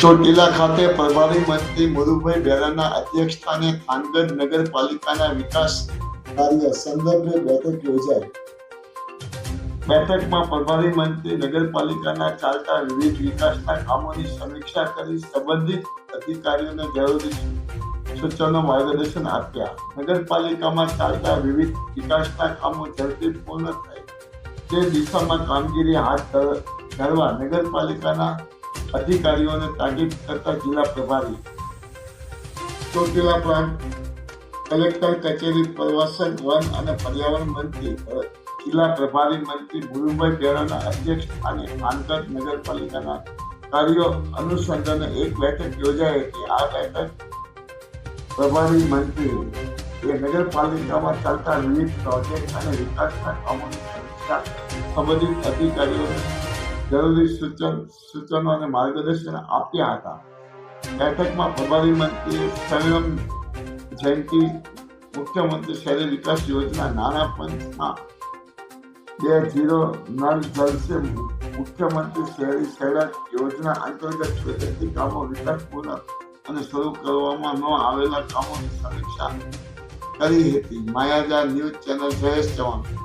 ચોટીલા ખાતે પ્રભારી મંત્રી મુરુભાઈ બેરાના અધ્યક્ષસ્થાને થાનગઢ નગરપાલિકાના વિકાસ કાર્ય સંદર્ભે બેઠક યોજાઈ. બેઠકમાં પ્રભારી મંત્રી નગરપાલિકાના ચાલતા વિવિધ વિકાસના કામોની સમીક્ષા કરી સંબંધિત અધિકારીઓને જરૂરી સૂચનો માર્ગદર્શન આપ્યા. નગરપાલિકામાં ચાલતા વિવિધ વિકાસના કામો ઝડપી પૂર્ણ થાય. તે દિશામાં કામગીરી હાથ ધર- ધરવા નગરપાલિકાના અધિકારીઓને તાકીદ કરતા જિલ્લા પ્રભારી, ચોટીલા પ્રાંત કલેક્ટર કચેરી પ્રવાસન વન અને પર્યાવરણ મંત્રી, જિલ્લા પ્રભારી મંત્રી ગુરુભાઈ બેરાના અધ્યક્ષ સ્થાને આંતર નગરપાલિકાના કાર્યો અનુસંધાને એક બેઠક યોજાઈ હતી. આ બેઠક પ્રભારી મંત્રી એ નગરપાલિકામાં ચાલતા વિવિધ પ્રોજેક્ટ અને વિકાસના કામોની સંબંધિત અધિકારીઓને જરૂરી સૂચન સૂચનો અને માર્ગદર્શન આપ્યા હતા. બેઠકમાં પ્રભારી મંત્રીએ સંયમ જયંતિ, મુખ્યમંત્રી શહેરી વિકાસ યોજના નાના પંચમાં બે જીરો નલ જલ સે મુખ્યમંત્રી શહેરી સડક યોજના અંતર્ગત પ્રગતિ કામો વિકાસપૂર્ણ અને શરૂ કરવામાં ન આવેલા કામોની સમીક્ષા કરી હતી. માયાજા ન્યૂઝ ચેનલ જયેશ ચૌહાણ.